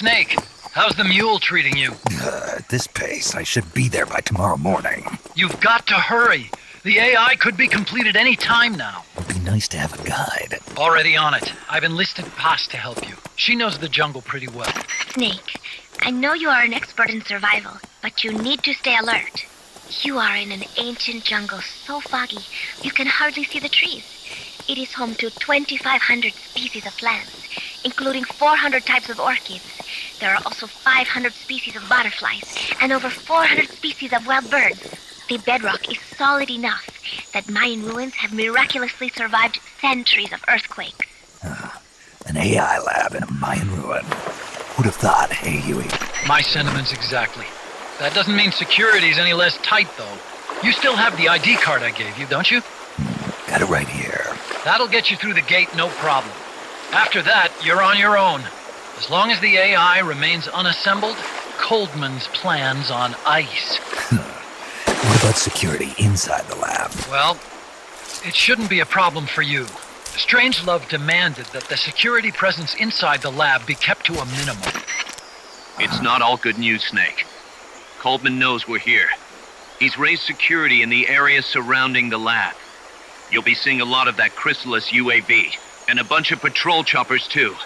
Snake, how's the mule treating you? Uh, at this pace, I should be there by tomorrow morning. You've got to hurry. The AI could be completed any time now. It'd be nice to have a guide. Already on it. I've enlisted Paz to help you. She knows the jungle pretty well. Snake, I know you are an expert in survival, but you need to stay alert. You are in an ancient jungle so foggy you can hardly see the trees. It is home to 2,500 species of plants, including 400 types of orchids. There are also 500 species of butterflies and over 400 species of wild birds. The bedrock is solid enough that Mayan ruins have miraculously survived centuries of earthquakes. Ah, an AI lab in a Mayan ruin. Who'd have thought, hey, Huey? My sentiments exactly. That doesn't mean security's any less tight, though. You still have the ID card I gave you, don't you? Hmm, got it right here. That'll get you through the gate, no problem. After that, you're on your own. As long as the AI remains unassembled, Coldman's plans on ice. What about security inside the lab? Well, it shouldn't be a problem for you. Strangelove demanded that the security presence inside the lab be kept to a minimum. It's not all good news, Snake. Coldman knows we're here. He's raised security in the area surrounding the lab. You'll be seeing a lot of that Chrysalis UAV, and a bunch of patrol choppers too.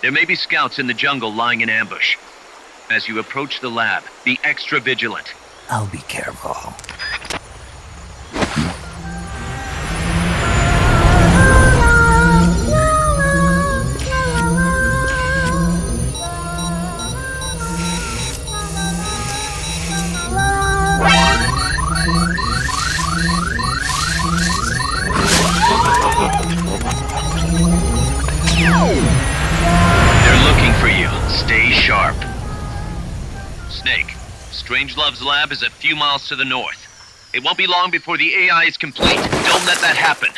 There may be scouts in the jungle lying in ambush. As you approach the lab, be extra vigilant. I'll be careful. Lab is a few miles to the north. It won't be long before the AI is complete. Don't let that happen.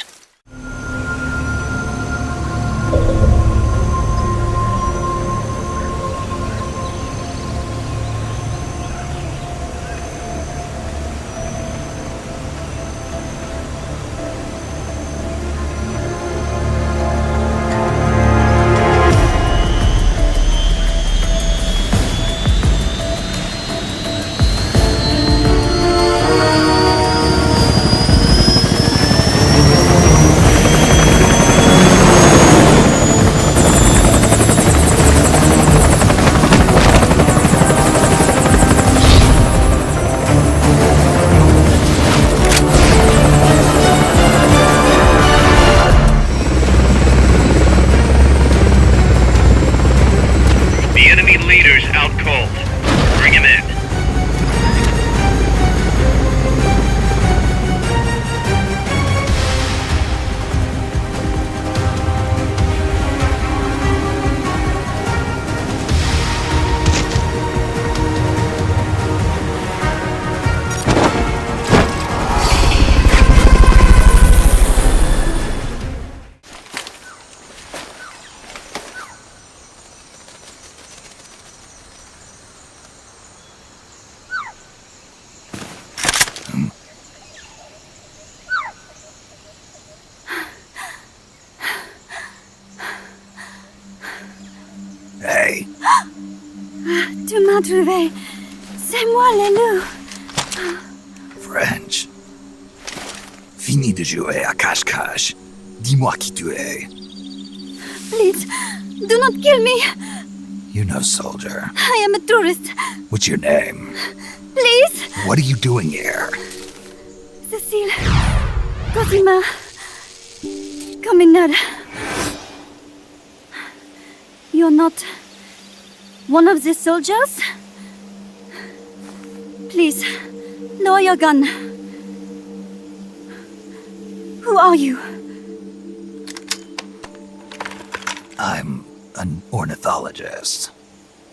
Hey, Tu m'as trouvé. C'est moi, le loup. French. Fini de jouer à cache-cache. Dis-moi qui tu es. Please, do not kill me. You know, soldier. I am a tourist. What's your name? Please. What are you doing here? Cecile. Cosima. Caminada. You're not one of the soldiers? Please, lower your gun. Who are you? I'm an ornithologist.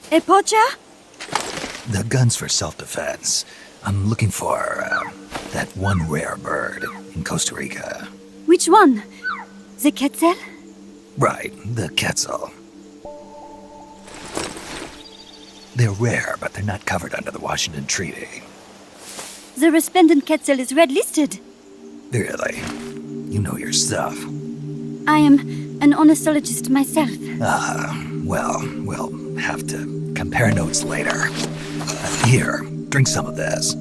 A poacher? The gun's for self-defense. I'm looking for uh, that one rare bird in Costa Rica. Which one? The Quetzal? Right, the Quetzal. They're rare, but they're not covered under the Washington Treaty. The resplendent Quetzal is red listed. Really? You know your stuff. I am an ornithologist myself. Ah, well, we'll have to compare notes later. Uh, here, drink some of this.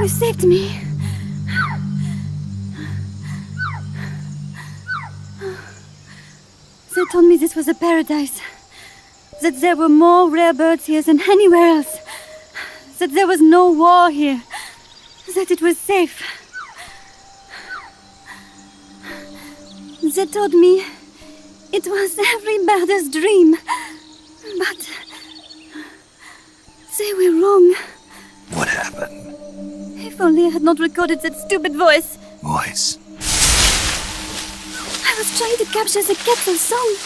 You saved me. Told me this was a paradise. That there were more rare birds here than anywhere else. That there was no war here. That it was safe. They told me it was every birder's dream. But they were wrong. What happened? If only I had not recorded that stupid voice. Voice. I was trying to capture the Quetzal song.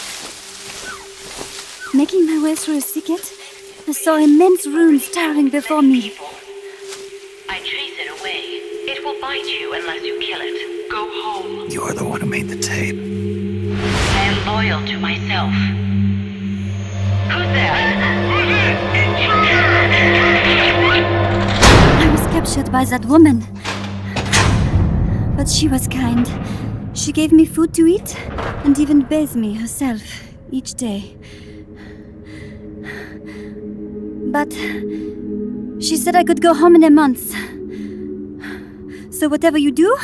Making my way through a thicket, I saw immense runes towering before me. I chase it away. It will bite you unless you kill it. Go home. You're the one who made the tape. I am loyal to myself. Who's there? I was captured by that woman. But she was kind. She gave me food to eat and even bathed me herself each day. But she said I could go home in a month. So whatever you do,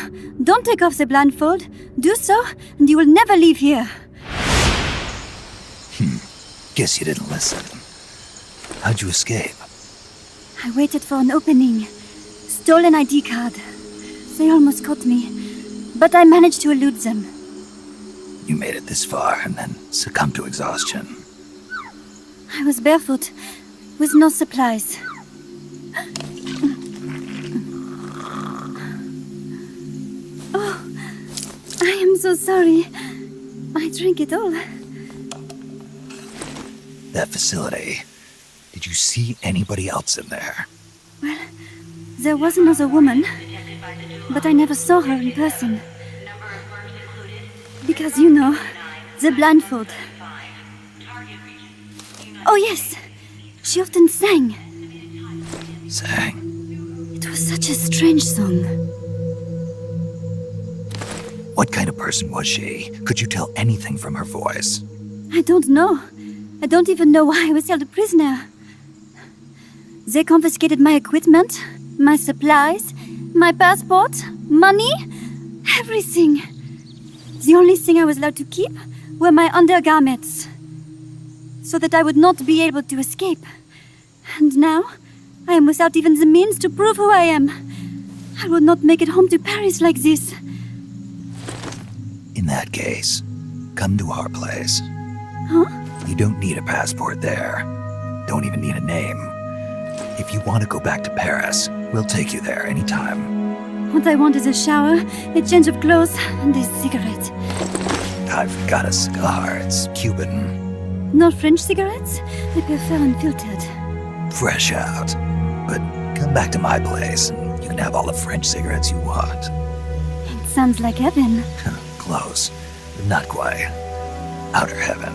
don't take off the blindfold. Do so, and you will never leave here. Hmm. Guess you didn't listen. How'd you escape? I waited for an opening. Stole an ID card. They almost caught me, but I managed to elude them. You made it this far and then succumbed to exhaustion. I was barefoot, with no supplies. Oh, I am so sorry. I drank it all. That facility. Did you see anybody else in there? Well, there was another woman, but I never saw her in person. Because, you know, the blindfold. Oh, yes, she often sang. Sang. It was such a strange song. What kind of person was she? Could you tell anything from her voice? I don't know. I don't even know why I was held a prisoner. They confiscated my equipment, my supplies, my passport, money, everything. The only thing I was allowed to keep were my undergarments, so that I would not be able to escape. And now, I am without even the means to prove who I am. I will not make it home to Paris like this. In that case, come to our place. Huh? You don't need a passport there. Don't even need a name. If you want to go back to Paris, we'll take you there anytime. What I want is a shower, a change of clothes, and a cigarette. I've got a cigar. It's Cuban. Not French cigarettes? I prefer unfiltered. Fresh out. But come back to my place and you can have all the French cigarettes you want. It sounds like heaven. Close, but not quite. Outer heaven.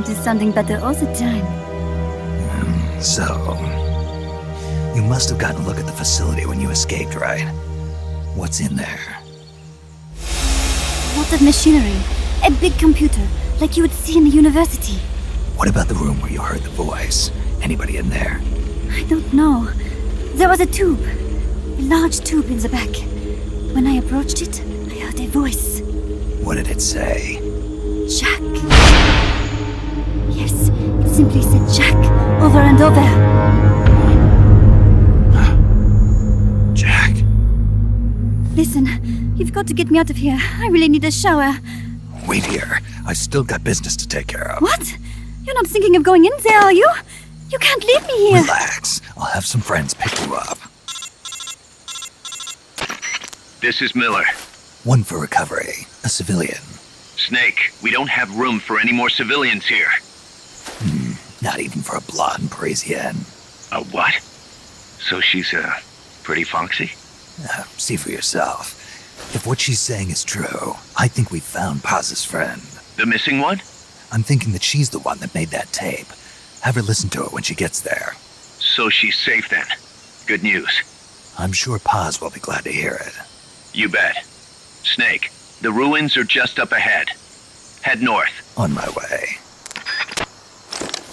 It is something better all the time. Hmm, so, you must have gotten a look at the facility when you escaped, right? What's in there? Lot of machinery. A big computer, like you would see in a university. What about the room where you heard the voice? Anybody in there? I don't know. There was a tube. A large tube in the back. When I approached it, I heard a voice. What did it say? Jack. Yes, it simply said Jack over and over. Listen, you've got to get me out of here. I really need a shower. Wait here. I've still got business to take care of. What? You're not thinking of going in there, are you? You can't leave me here. Relax. I'll have some friends pick you up. This is Miller. One for recovery. A civilian. Snake, we don't have room for any more civilians here. Not even for a blonde Parisienne. A what? So she's, uh, pretty foxy? Uh, see for yourself. If what she's saying is true, I think we've found Paz's friend. The missing one? I'm thinking that she's the one that made that tape. Have her listen to it when she gets there. So she's safe then. Good news. I'm sure Paz will be glad to hear it. You bet. Snake, The ruins are just up ahead. Head north. On my way.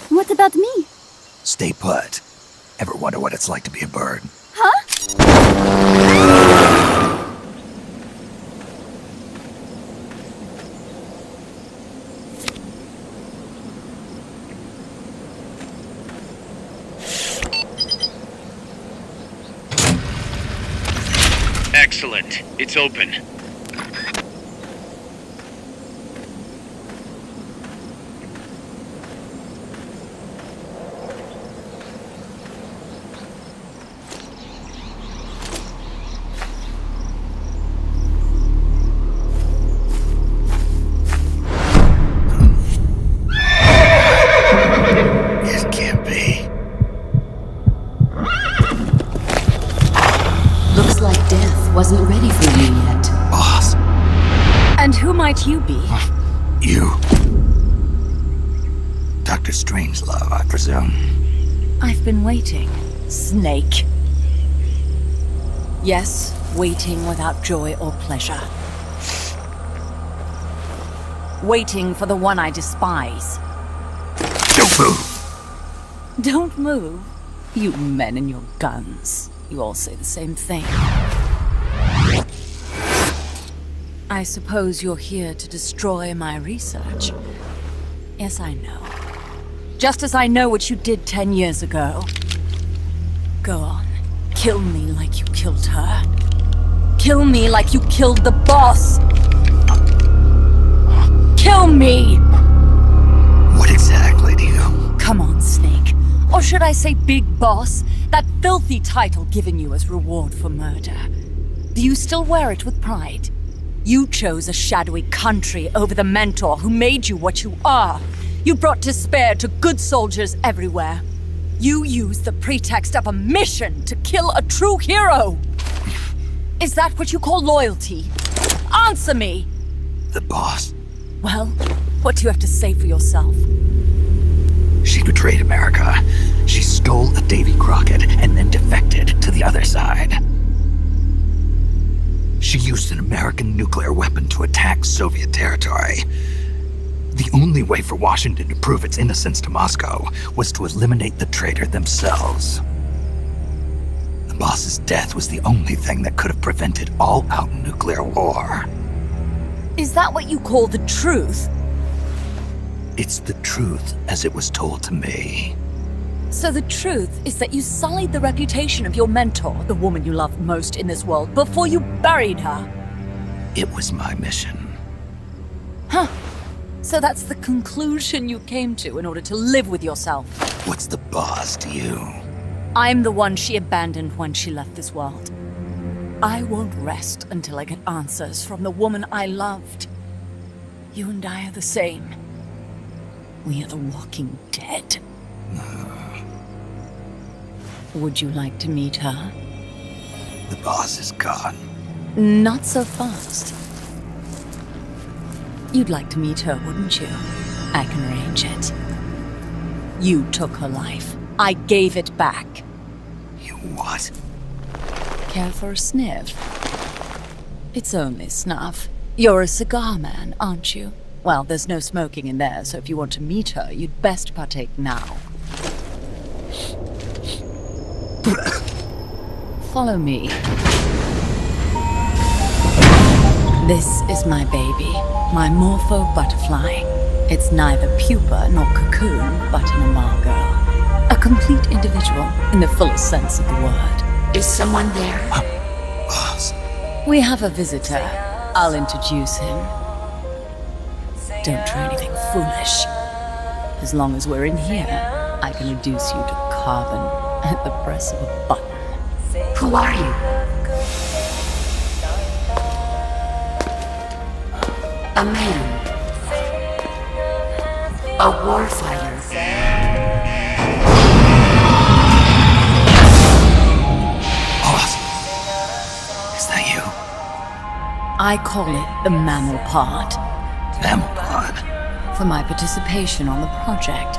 What about me? Stay put. Ever wonder what it's like to be a bird? Huh? Excellent. It's open. You be? Oh, you. Dr. Strangelove, I presume. I've been waiting. Snake. Yes, waiting without joy or pleasure. Waiting for the one I despise. Don't move! Don't move. You men and your guns. You all say the same thing. I suppose you're here to destroy my research. Yes, I know. Just as I know what you did ten years ago. Go on. Kill me like you killed her. Kill me like you killed the boss. Kill me! What exactly do you. Come on, Snake. Or should I say Big Boss? That filthy title given you as reward for murder. Do you still wear it with pride? You chose a shadowy country over the mentor who made you what you are. You brought despair to good soldiers everywhere. You used the pretext of a mission to kill a true hero. Is that what you call loyalty? Answer me! The boss. Well, what do you have to say for yourself? She betrayed America. She stole a Davy Crockett and then defected to the other side. She used an American nuclear weapon to attack Soviet territory. The only way for Washington to prove its innocence to Moscow was to eliminate the traitor themselves. The boss's death was the only thing that could have prevented all out nuclear war. Is that what you call the truth? It's the truth as it was told to me. So the truth is that you sullied the reputation of your mentor, the woman you loved most in this world, before you buried her. It was my mission. Huh. So that's the conclusion you came to in order to live with yourself. What's the boss to you? I'm the one she abandoned when she left this world. I won't rest until I get answers from the woman I loved. You and I are the same. We are the walking dead. Would you like to meet her? The boss is gone. Not so fast. You'd like to meet her, wouldn't you? I can arrange it. You took her life. I gave it back. You what? Care for a sniff? It's only snuff. You're a cigar man, aren't you? Well, there's no smoking in there, so if you want to meet her, you'd best partake now. Follow me. This is my baby, my Morpho butterfly. It's neither pupa nor cocoon, but an imago. A complete individual, in the fullest sense of the word. Is someone there? We have a visitor. I'll introduce him. Don't try anything foolish. As long as we're in here, I can reduce you to carbon at the press of a button. Who are you? A man. A warfighter. Is that you? I call it the mammal pod. Mammalpod. For my participation on the project,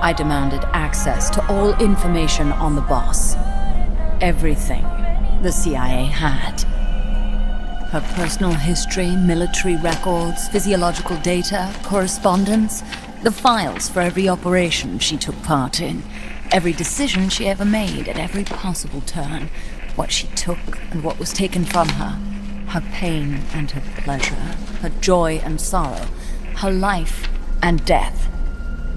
I demanded access to all information on the boss. Everything the CIA had. Her personal history, military records, physiological data, correspondence, the files for every operation she took part in, every decision she ever made at every possible turn, what she took and what was taken from her, her pain and her pleasure, her joy and sorrow, her life and death,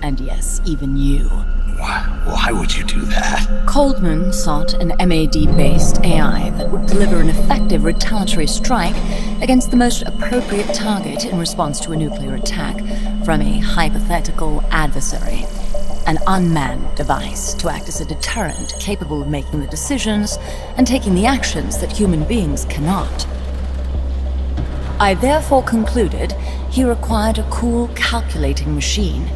and yes, even you. Why, why would you do that? Coldman sought an MAD based AI that would deliver an effective retaliatory strike against the most appropriate target in response to a nuclear attack from a hypothetical adversary. An unmanned device to act as a deterrent capable of making the decisions and taking the actions that human beings cannot. I therefore concluded he required a cool calculating machine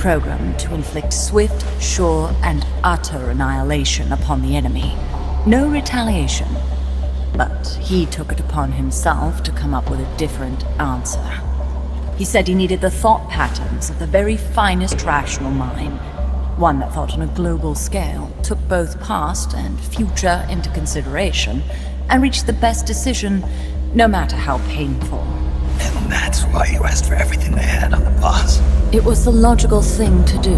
programmed to inflict swift, sure, and utter annihilation upon the enemy. No retaliation. But he took it upon himself to come up with a different answer. He said he needed the thought patterns of the very finest rational mind. One that thought on a global scale, took both past and future into consideration, and reached the best decision, no matter how painful. And that's why you asked for everything they had on the boss. It was the logical thing to do.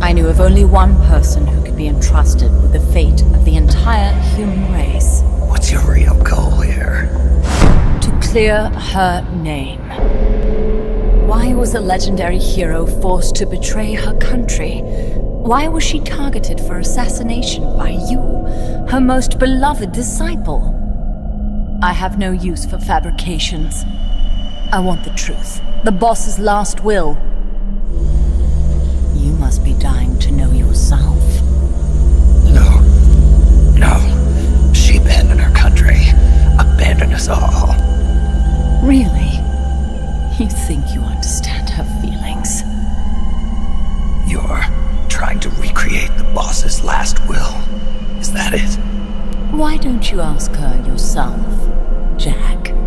I knew of only one person who could be entrusted with the fate of the entire human race. What's your real goal here? To clear her name. Why was a legendary hero forced to betray her country? Why was she targeted for assassination by you, her most beloved disciple? I have no use for fabrications. I want the truth. The boss's last will. You must be dying to know yourself. No. No. She abandoned her country. Abandoned us all. Really? You think you understand her feelings? You're trying to recreate the boss's last will. Is that it? Why don't you ask her yourself, Jack? Jack.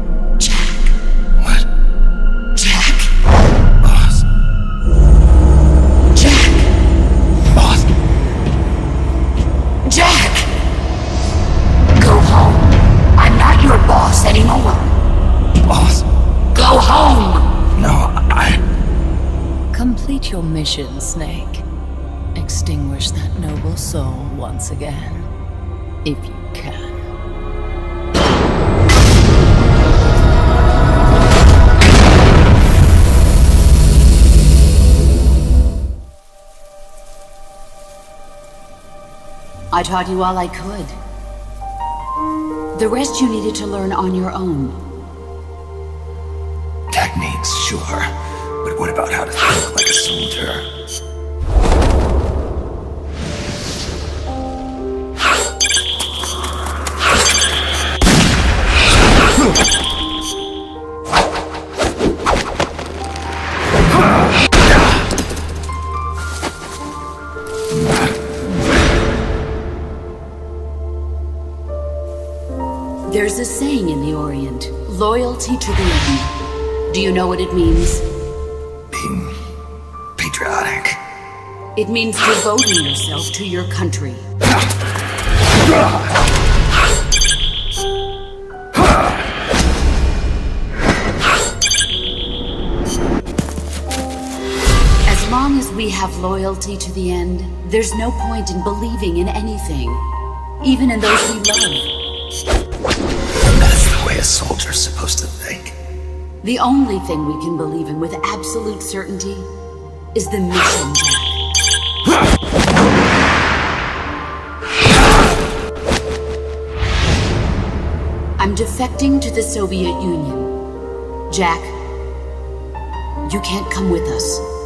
If you can. I taught you all I could. The rest you needed to learn on your own. Techniques, sure. But what about how to think like a soldier? Loyalty to the end. Do you know what it means? Being patriotic. It means devoting yourself to your country. As long as we have loyalty to the end, there's no point in believing in anything, even in those we love. A soldier's supposed to think. The only thing we can believe in with absolute certainty is the mission, Jack. I'm defecting to the Soviet Union. Jack, you can't come with us.